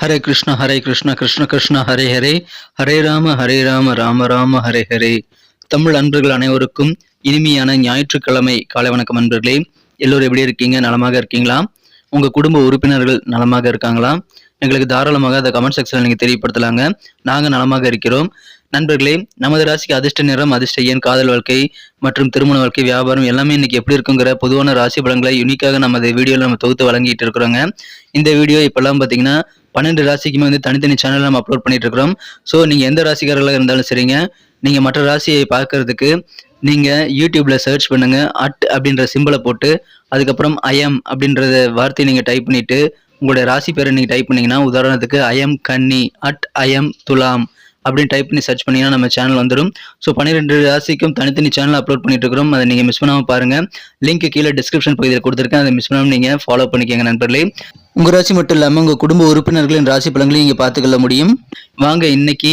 ஹரே கிருஷ்ண ஹரே கிருஷ்ண கிருஷ்ண கிருஷ்ண ஹரே ஹரே. ஹரே ராம ஹரே ராம ராம ராம ஹரே ஹரே. தமிழ் அன்பர்கள் அனைவருக்கும் இனிமையான ஞாயிற்றுக்கிழமை காலை வணக்கம் அன்பர்களே. எல்லோரும் எப்படி இருக்கீங்க? நலமாக இருக்கீங்களா? உங்கள் குடும்ப உறுப்பினர்கள் நலமாக இருக்காங்களா? எங்களுக்கு தாராளமாக அதை கமெண்ட் செக்ஷனில் நீங்கள் தெரியப்படுத்தலாங்க. நாங்கள் நலமாக இருக்கிறோம். நண்பர்களே நமது ராசிக்கு அதிர்ஷ்ட நிறம் அதிர்ஷ்ட எண் காதல் வாழ்க்கை மற்றும் திருமண வாழ்க்கை வியாபாரம் எல்லாமே இன்னைக்கு எப்படி இருக்குங்கிற பொதுவான ராசி பலன்களை யூனிக்காக நமது வீடியோவில் நம்ம தொகுத்து வழங்கிட்டு இருக்கிறோங்க. இந்த வீடியோ இப்போல்லாம் பார்த்தீங்கன்னா பன்னெண்டு ராசிக்குமே வந்து தனித்தனி சேனல் நம்ம அப்லோட் பண்ணிட்டு இருக்கிறோம் ஸோ நீங்கள் எந்த ராசிக்காரர்களாக இருந்தாலும் சரிங்க. நீங்கள் மற்ற ராசியை பார்க்கறதுக்கு நீங்கள் யூடியூப்ல சர்ச் பண்ணுங்க. அட் அப்படின்ற சிம்பிளை போட்டு அதுக்கப்புறம் ஐஎம் அப்படின்றத வார்த்தையை நீங்கள் டைப் பண்ணிட்டு உங்களுடைய ராசி பேரை நீங்கள் டைப் பண்ணிங்கன்னா உதாரணத்துக்கு ஐஎம் கன்னி. அட் ஐஎம் துலாம். அப்படின்னு டைப் பண்ணி சர்ச் பண்ணீங்கன்னா நம்ம சேனல் வந்துடும் ஸோ பன்னிரெண்டு ராசிக்கும் தனித்தனி சேனல் அப்லோட் பண்ணிட்டு இருக்கிறோம் அதை நீங்கள் மிஸ் பண்ணாமல் பாருங்க. லிங்க் கீழே டிஸ்கிரிப்ஷன் பகுதியில் கொடுத்துருக்கேன். அதை மிஸ் பண்ணாமல் நீங்கள் ஃபாலோ பண்ணிக்கோங்க நண்பர்களே. உங்கள் ராசி மட்டும் இல்லாமல் உங்கள் குடும்ப உறுப்பினர்களின் ராசி பலன்களையும் இங்கே பார்த்துக்கொள்ள முடியும். வாங்க இன்னைக்கு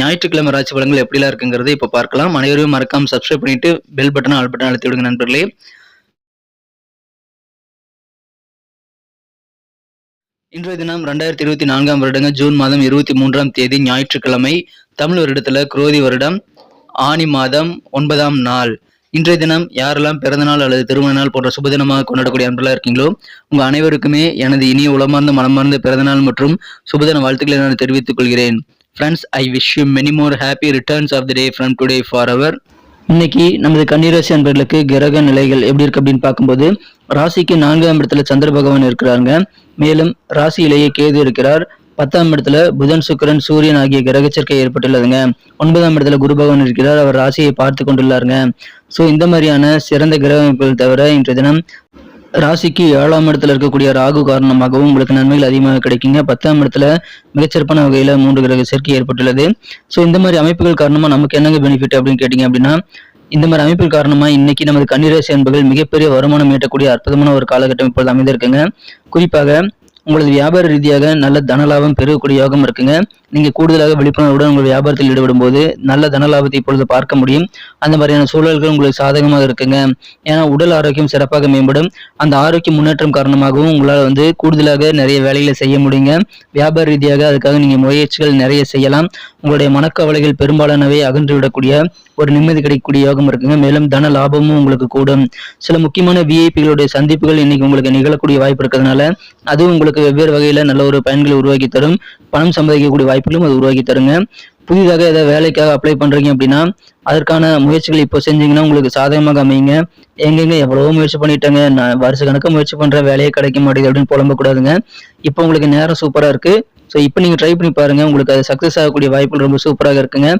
ஞாயிற்றுக்கிழமை ராசி பலன்கள் எப்படிலாம் இருக்குங்கிறத இப்போ பார்க்கலாம். அனைவரும் மறக்காமல் சப்ஸ்கிரைப் பண்ணிட்டு பெல் பட்டன் ஆல் பட்டன் அழுத்தி விடுங்க நண்பர்களே. இன்றைய தினம் ரெண்டாயிரத்தி இருபத்தி நான்காம் வருடங்க ஜூன் மாதம் இருபத்தி மூன்றாம் தேதி ஞாயிற்றுக்கிழமை தமிழ் வருடத்துல குரோதி வருடம் ஆனி மாதம் ஒன்பதாம் நாள். இன்றைய தினம் யாரெல்லாம் பிறந்தநாள் அல்லது திருமண நாள் போன்ற சுப தினமாக கொண்டாடக்கூடிய அன்பெல்லாம் இருக்கீங்களோ உங்க அனைவருக்குமே எனது இனிய உளமார்ந்த மனமார்ந்த பிறந்த நாள் மற்றும் சுபதின வாழ்த்துக்களை நான் தெரிவித்துக் கொள்கிறேன். Friends I wish you many more happy returns of the day from today for our இன்னைக்கு நமது கன்னிராசி அன்பர்களுக்கு கிரக நிலைகள் எப்படி இருக்கு அப்படின்னு பார்க்கும்போது ராசிக்கு நான்காம் இடத்துல சந்திர பகவான் இருக்கிறாங்க மேலும் ராசியிலேயே கேது இருக்கிறார். பத்தாம் இடத்துல புதன் சுக்கிரன் சூரியன் ஆகிய கிரக சேர்க்கை ஏற்பட்டுள்ளதுங்க. ஒன்பதாம் இடத்துல குரு பகவான் இருக்கிறார். அவர் ராசியை பார்த்து கொண்டுள்ளாருங்க. ஸோ இந்த மாதிரியான சிறந்த கிரக அமைப்புகள் தவிர இன்றைய தினம் ராசிக்கு ஏழாம் இடத்துல இருக்கக்கூடிய ராகு காரணமாகவும் உங்களுக்கு நன்மைகள் அதிகமாக கிடைக்குங்க. பத்தாம் இடத்துல மிகச்சிறப்பான வகையில மூன்று கிரக சேர்க்கை ஏற்பட்டுள்ளது. ஸோ இந்த மாதிரி அமைப்புகள் காரணமா நமக்கு என்னங்க பெனிஃபிட் அப்படின்னு கேட்டீங்க அப்படின்னா இந்த மாதிரி அமைப்பின் காரணமாக இன்னைக்கு நமது கன்னிராசி அன்பர்கள் மிகப்பெரிய வருமானம் ஈட்டக்கூடிய அற்புதமான ஒரு காலகட்டம் இப்பொழுது அமைந்திருக்குங்க. குறிப்பாக உங்களது வியாபார ரீதியாக நல்ல தனலாபம் பெருகக்கூடிய யோகம் இருக்குங்க. நீங்க கூடுதலாக விழிப்புணர்வுடன் உங்கள் வியாபாரத்தில் ஈடுபடும் போது நல்ல தன லாபத்தை இப்பொழுது பார்க்க முடியும். அந்த மாதிரியான சூழல்கள் உங்களுக்கு சாதகமாக இருக்குங்க. ஏன்னா உடல் ஆரோக்கியம் சிறப்பாக மேம்படும். அந்த ஆரோக்கிய முன்னேற்றம் காரணமாகவும் உங்களால் வந்து கூடுதலாக நிறைய வேலைகளை செய்ய முடியுங்க. வியாபார ரீதியாக அதுக்காக நீங்க முயற்சிகள் நிறைய செய்யலாம். உங்களுடைய மனக்கவலைகள் பெரும்பாலானவை அகன்று விடக்கூடிய ஒரு நிம்மதி கிடைக்கக்கூடிய யோகம் இருக்குங்க. மேலும் தன லாபமும் உங்களுக்கு கூடும். சில முக்கியமான விஐபிகளுடைய சந்திப்புகள் இன்னைக்கு உங்களுக்கு நிகழக்கூடிய வாய்ப்பு இருக்கிறதுனால அதுவும் உங்களுக்கு வெவ்வேறு வகையில நல்ல ஒரு பயன்களை உருவாக்கி தரும். பணம் சம்பாதிக்கக்கூடிய வாய்ப்புகளும் அது உருவாக்கி தருங்க. புதிதாக ஏதாவது வேலைக்காக அப்ளை பண்றீங்க அப்படின்னா அதற்கான முயற்சிகள் இப்போ செஞ்சீங்கன்னா உங்களுக்கு சாதகமாக அமையுங்க. எங்கெங்க எவ்வளவோ முயற்சி பண்ணிட்டேங்க நான் வருஷ கணக்க முயற்சி பண்ற வேலையே கிடைக்க மாட்டேங்குது அப்படின்னு புலம்பக்கூடாதுங்க இப்போ உங்களுக்கு நேரம் சூப்பரா இருக்கு. ஸோ இப்போ நீங்கள் ட்ரை பண்ணி பாருங்க உங்களுக்கு அது சக்ஸஸ் ஆகக்கூடிய வாய்ப்புகள் ரொம்ப சூப்பராக இருக்குங்க.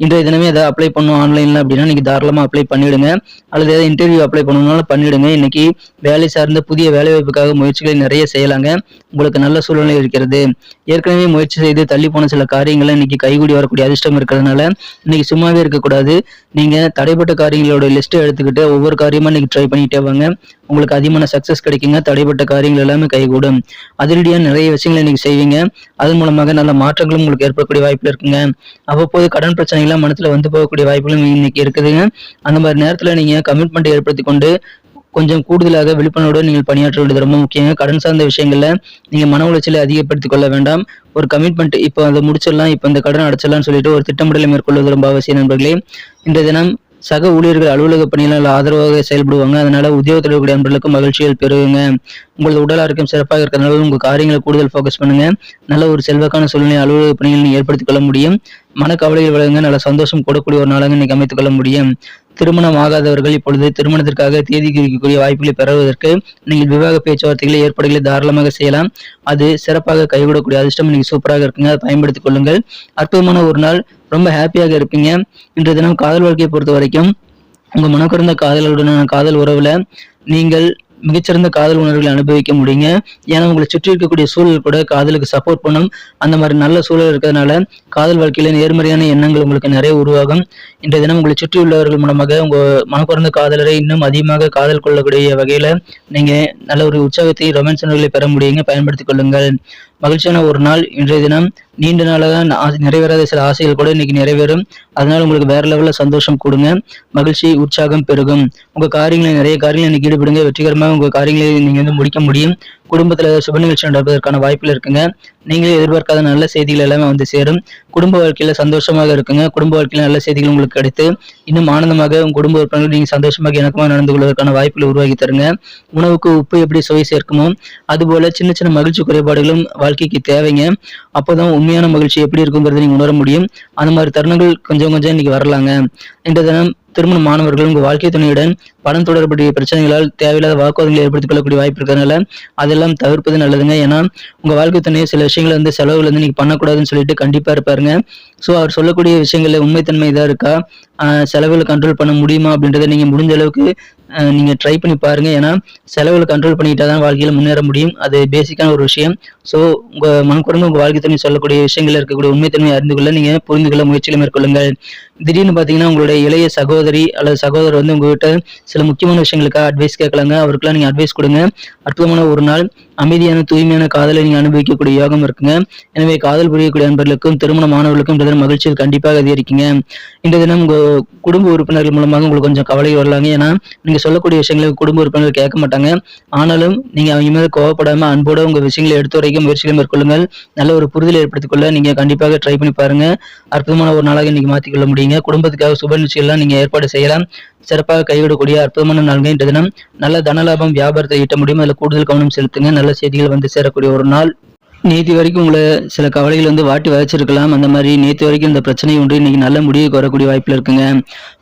இன்றைய தினமே ஏதாவது அப்ளை பண்ணும் ஆன்லைனில் அப்படின்னா நீங்கள் தாராளமாக அப்ளை பண்ணிவிடுங்க அல்லது ஏதாவது இன்டர்வியூ அப்ளை பண்ணணும்னாலும் பண்ணிவிடுங்க இன்னைக்கு வேலை சார்ந்த புதிய வேலை வாய்ப்புக்காக முயற்சிகளை நிறைய செய்யலாங்க. உங்களுக்கு நல்ல சூழ்நிலை இருக்கிறது. ஏற்கனவே முயற்சி செய்து தள்ளி போன சில காரியங்களை இன்னைக்கு கைகூடி வரக்கூடிய அதிர்ஷ்டம் இருக்கிறதுனால இன்னைக்கு சும்மாவே இருக்கக்கூடாது. நீங்கள் தடைப்பட்ட காரியங்களோட லிஸ்ட்டை எடுத்துக்கிட்டு ஒவ்வொரு காரியமாக இன்னைக்கு ட்ரை பண்ணிட்டே வாங்க. உங்களுக்கு அதிகமான சக்ஸஸ் கிடைக்குங்க. தடைப்பட்ட காரியங்கள் எல்லாமே கைகூடும். அதிரடியாக நிறைய விஷயங்களை இன்னைக்கு செய்வீங்க. அதன் மூலமாக நல்ல மாற்றங்களும் உங்களுக்கு ஏற்படக்கூடிய வாய்ப்பு இருக்குங்க. அவ்வப்போது கடன் பிரச்சனைகள் எல்லாம் மனசுல வந்து போகக்கூடிய வாய்ப்புகளும் இன்னைக்கு இருக்குதுங்க. அந்த மாதிரி நேரத்துல நீங்க கமிட்மெண்ட் ஏற்படுத்தி கொண்டு கொஞ்சம் கூடுதலாக விழிப்புணர்வோடு நீங்கள் பணியாற்ற வேண்டியது ரொம்ப முக்கியங்க. கடன் சார்ந்த விஷயங்கள்ல நீங்க மன உளைச்சலை அதிகப்படுத்திக் கொள்ள வேண்டாம். ஒரு கமிட்மெண்ட் இப்போ அதை முடிச்சிடலாம் இப்போ இந்த கடன் அடைச்சிடலாம்னு சொல்லிட்டு ஒரு திட்டமிடலை மேற்கொள்வது ரொம்ப அவசியம் நண்பர்களே. இன்றைய தினம் சக ஊழியர்கள் அலுவலக பணியில் ஆதரவாக செயல்படுவாங்க. அதனால உத்தியோகத்தில் இருக்கக்கூடிய நண்பர்களுக்கு மகிழ்ச்சிகள் பெறுவீங்க உங்களது உடல் ஆரோக்கியம் சிறப்பாக இருக்கிறதுனால உங்க காரியங்களை கூடுதல் ஃபோக்கஸ் பண்ணுங்க. நல்ல ஒரு செல்வாக்கான சூழ்நிலை அலுவலக பணிகள் ஏற்படுத்திக் கொள்ள முடியும். மனக்கவலையில் விலகுங்க நல்ல சந்தோஷம் கொடுக்கக்கூடிய ஒரு நாளாக இன்னைக்கு அமைத்துக் கொள்ள முடியும். திருமணம் ஆகாதவர்கள் இப்பொழுது திருமணத்திற்காக தேதி குறிக்கக்கூடிய வாய்ப்புகளை பெறுவதற்கு நீங்கள் விவாக பேச்சுவார்த்தைகளை ஏற்பாடுகளை தாராளமாக செய்யலாம். அது சிறப்பாக கைவிடக்கூடிய அதிர்ஷ்டம் இன்னைக்கு சூப்பராக இருக்குங்க. அதை பயன்படுத்திக் கொள்ளுங்கள். அற்புதமான ஒரு நாள். ரொம்ப ஹாப்பியாக இருப்பீங்க. இன்றைய தினம் காதல் வாழ்க்கையை பொறுத்த வரைக்கும் உங்க மனக்குறந்த காதலுடனான காதல் உறவுல நீங்கள் மிகச்சிறந்த காதல் உணர்வுகளை அனுபவிக்க முடியுங்க. ஏன்னா உங்களை சுற்றி இருக்கக்கூடிய சூழல் கூட காதலுக்கு சப்போர்ட் பண்ணும். அந்த மாதிரி நல்ல சூழல் இருக்கிறதுனால காதல் வாழ்க்கையில நேர்மறையான எண்ணங்கள் உங்களுக்கு நிறைய உருவாகும். இன்றைய தினம் உங்களை சுற்றி உள்ளவர்கள் மூலமாக உங்க மனக்குறந்த காதலரை இன்னும் அதிகமாக காதல் கொள்ளக்கூடிய வகையில நீங்க நல்ல ஒரு உற்சாகத்தை ரொமான்ஸ் உணர்வுகளை பெற முடியுங்க. பயன்படுத்திக் கொள்ளுங்கள். மகிழ்ச்சியான ஒரு நாள் இன்றைய தினம். நீண்ட நாளாக நிறைவேறாத சில ஆசைகள் கூட இன்னைக்கு நிறைவேறும். அதனால உங்களுக்கு வேற லெவல்ல சந்தோஷம் கொடுங்க. மகிழ்ச்சி உற்சாகம் பெருகும். உங்க காரியங்களை நிறைய காரியங்களை இன்னைக்கு ஈடுபடுங்க. வெற்றிகரமாக உங்க காரியங்களை நீங்க வந்து முடிக்க முடியும். குடும்பத்தில் சுப நிகழ்ச்சி நடப்பதற்கான வாய்ப்புகள் இருக்குங்க. நீங்களே எதிர்பார்க்காத நல்ல செய்திகள் எல்லாமே வந்து சேரும். குடும்ப வாழ்க்கையில சந்தோஷமாக இருக்குங்க. குடும்ப வாழ்க்கையில நல்ல செய்திகள் உங்களுக்கு கிடைத்து இன்னும் ஆனந்தமாக உங்க குடும்ப உறுப்பினர்கள் நீங்க சந்தோஷமாக இணக்கமாக நடந்து கொள்வதற்கான வாய்ப்புகளை உருவாக்கி தருங்க. உணவுக்கு உப்பு எப்படி சுவை சேர்க்குமோ அதுபோல சின்ன சின்ன மகிழ்ச்சி குறைபாடுகளும் வாழ்க்கைக்கு தேவைங்க. அப்போதான் உண்மையான மகிழ்ச்சி எப்படி இருக்குங்கிறத நீங்கள் உணர முடியும். அந்த மாதிரி தருணங்கள் கொஞ்சம் கொஞ்சம் இன்னைக்கு வரலாங்க. இன்றைய தினம் திருமண மாணவர்கள் உங்கள் வாழ்க்கை துணையுடன் பணம் தொடர்புடைய பிரச்சனைகளால் தேவையில்லாத வாக்குவாதங்களை ஏற்படுத்திக் கொள்ளக்கூடிய வாய்ப்பு இருக்கிறதுனால அதெல்லாம் தவிர்ப்பது நல்லதுங்க. ஏன்னா உங்க வாழ்க்கை துணையை சில விஷயங்களை வந்து செலவுகள் வந்து நீங்க பண்ணக்கூடாதுன்னு சொல்லிட்டு கண்டிப்பா இருப்பாருங்க. ஸோ அவர் சொல்லக்கூடிய விஷயங்கள்ல உண்மைத்தன்மை இதாக இருக்கா? செலவுகளை கண்ட்ரோல் பண்ண முடியுமா அப்படின்றத நீங்க முடிஞ்ச அளவுக்கு நீங்க ட்ரை பண்ணி பாருங்க. ஏன்னா செலவுகளை கண்ட்ரோல் பண்ணிட்டா தான் வாழ்க்கையில முன்னேற முடியும். அது பேசிக்கான ஒரு விஷயம். ஸோ உங்க மனக்குறந்து உங்க வாழ்க்கை தண்ணி சொல்லக்கூடிய விஷயங்கள் இருக்கக்கூடிய உண்மைத்தன்மை அறிந்து கொள்ள நீங்க புரிந்து கொள்ள முயற்சிகளை மேற்கொள்ளுங்கள். திடீர்னு பாத்தீங்கன்னா உங்களுடைய இளைய சகோதரி அல்லது சகோதரர் வந்து உங்ககிட்ட சில முக்கியமான விஷயங்களுக்காக அட்வைஸ் கேட்கலாங்க. அவருக்கெல்லாம் நீங்க அட்வைஸ் கொடுங்க. அற்புதமான ஒரு நாள் அமைதியான தூய்மையான காதலை நீங்க அனுபவிக்கக்கூடிய யோகம் இருக்குங்க. எனவே காதல் புரியக்கூடிய நண்பர்களுக்கும் திருமண மாணவர்களுக்கும் மகிழ்ச்சியில் கண்டிப்பாக அதிகரிக்குங்க. இந்த தினம் குடும்ப உறுப்பினர்கள் மூலமாக உங்களுக்கு கொஞ்சம் கவலை வரலாங்க. ஏன்னா நீங்க சொல்லக்கூடிய விஷயங்களை குடும்ப உறுப்பினர்கள் கேட்க மாட்டாங்க. ஆனாலும் நீங்க அவங்க மேலே கோவப்படாம அன்போட உங்க விஷயங்களை எடுத்துரைக்க முயற்சிகளை மேற்கொள்ளுங்கள். நல்ல ஒரு புரிதலை ஏற்படுத்திக் கொள்ள நீங்க கண்டிப்பாக ட்ரை பண்ணி பாருங்க. அற்புதமான ஒரு நாளாக இன்னைக்கு மாற்றிக்கொள்ள முடியுங்க. குடும்பத்துக்காக சுப நிகழ்ச்சிகள்லாம் நீங்க ஏற்பாடு செய்யலாம். சிறப்பாக கைவிடக்கூடிய அற்புதமான நாள்கள் இன்றைய தினம். நல்ல தனலாபம் வியாபாரத்தை ஈட்ட முடியும். அதில் கூடுதல் கவனம் செலுத்துங்க. நல்ல செய்திகள் வந்து சேரக்கூடிய ஒரு நாள். நேற்று வரைக்கும் உங்களை சில கவலைகள் வந்து வாட்டி வதச்சிருக்கலாம் அந்த மாதிரி நேற்று வரைக்கும் இந்த பிரச்சனை ஒன்று இன்னைக்கு நல்ல முடிவுக்கு வரக்கூடிய வாய்ப்பில் இருக்குங்க.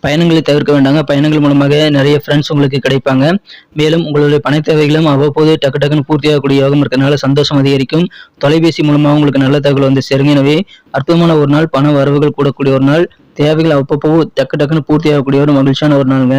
பயணங்களை தவிர்க்க வேண்டாங்க. பயணங்கள் மூலமாக நிறைய ஃப்ரெண்ட்ஸ் உங்களுக்கு கிடைப்பாங்க. மேலும் உங்களுடைய பண தேவைகளும் அவ்வப்போது டக்கு டக்குன்னு பூர்த்தியாகக்கூடிய யோகம் இருக்கிறதுனால சந்தோஷம் அதிகரிக்கும். தொலைபேசி மூலமாக உங்களுக்கு நல்ல தகவல் வந்து சேருங்க. எனவே அற்புதமான ஒரு நாள் பண வரவுகள் கூடக்கூடிய ஒரு நாள் தேவைகள் அப்பப்போ டக்கு டக்குன்னு பூர்த்தியாகக்கூடிய ஒரு மகிழ்ச்சியான ஒரு நாளுங்க.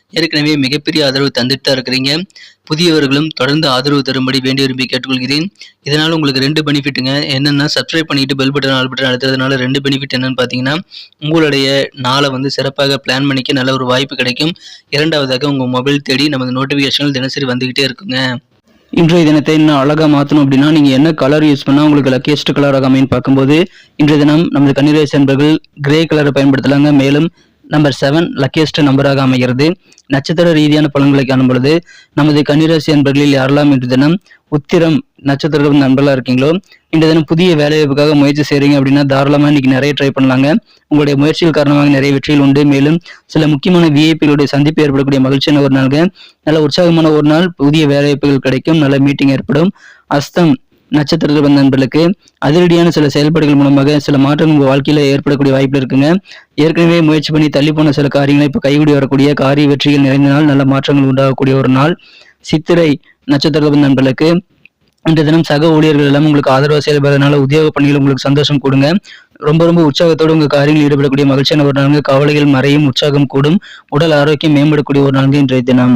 ஏற்கனவே மிகப்பெரிய ஆதரவு தந்துட்டு தான் இருக்கிறீங்க. புதியவர்களும் தொடர்ந்து ஆதரவு தரும்படி வேண்டி விரும்பி கேட்டுக்கொள்கிறேன். இதனால் உங்களுக்கு ரெண்டு பெனிஃபிட்டுங்க. என்னென்னா சப்ஸ்கிரைப் பண்ணிட்டு பெல் பட்டன் ஆல் பட்டன் அழுத்துறதுனால ரெண்டு பெனிஃபிட் என்னன்னு பார்த்தீங்கன்னா உங்களுடைய நாளை வந்து சிறப்பாக பிளான் பண்ணிக்க நல்ல ஒரு வாய்ப்பு கிடைக்கும். இரண்டாவதாக உங்கள் மொபைல் தேடி நமது நோட்டிஃபிகேஷன்கள் தினசரி வந்துக்கிட்டே இருக்குங்க. இன்றைய தினத்தை இன்னும் அழகாக மாற்றணும் அப்படின்னா நீங்கள் என்ன கலர் யூஸ் பண்ணால் உங்களுக்கு லக்கியஸ்ட் கலராக அமைன்னு பார்க்கும்போது இன்றைய தினம் நமது கன்னிராசி என்பர்கள் கிரே கலரை பயன்படுத்தலாங்க. மேலும் நம்பர் செவன் லக்கியஸ்ட் நம்பராக அமைகிறது. நட்சத்திர ரீதியான பலன்களை காணும் பொழுது நமது கன்னிராசி அன்பர்களில் யாரெல்லாம் இன்று தினம் உத்திரம் நட்சத்திர நண்பர்களாக இருக்கீங்களோ இந்த தினம் புதிய வேலைவாய்ப்புக்காக முயற்சி செய்கிறீங்க அப்படின்னா தாராளமாக இன்னைக்கு நிறைய ட்ரை பண்ணலாங்க. உங்களுடைய முயற்சிகள் காரணமாக நிறைய வெற்றிகள் உண்டு. மேலும் சில முக்கியமான விஐபிகளுடைய சந்திப்பு ஏற்படக்கூடிய மகிழ்ச்சியான ஒரு நாளுங்க. நல்ல உற்சாகமான ஒரு நாள் புதிய வேலைவாய்ப்புகள் கிடைக்கும் நல்ல மீட்டிங் ஏற்படும். அஸ்தம் நட்சத்திரத்தில் பந்த நண்பர்களுக்கு அதிரடியான சில செயல்பாடுகள் மூலமாக சில மாற்றங்கள் உங்கள் வாழ்க்கையில ஏற்படக்கூடிய வாய்ப்பு இருக்குங்க. ஏற்கனவே முயற்சி பண்ணி தள்ளி போன சில காரியங்களை இப்போ கைகூடி வரக்கூடிய காரிய வெற்றிகள் நிறைந்த நாள் நல்ல மாற்றங்கள் உண்டாகக்கூடிய ஒரு நாள். சித்திரை நட்சத்திரத்தில் வந்த நண்பர்களுக்கு இன்றைய தினம் சக ஊழியர்கள் எல்லாம் உங்களுக்கு ஆதரவாக செயல்படுறதுனால உத்தியோக பணிகள் உங்களுக்கு சந்தோஷம் கொடுங்க. ரொம்ப ரொம்ப உற்சாகத்தோடு உங்கள் காரியங்களில் ஈடுபடக்கூடிய மகிழ்ச்சியான ஒரு நாள் கவலைகள் மறையும் உற்சாகம் கூடும். உடல் ஆரோக்கியம் மேம்படக்கூடிய ஒரு நாள் இன்றைய தினம்.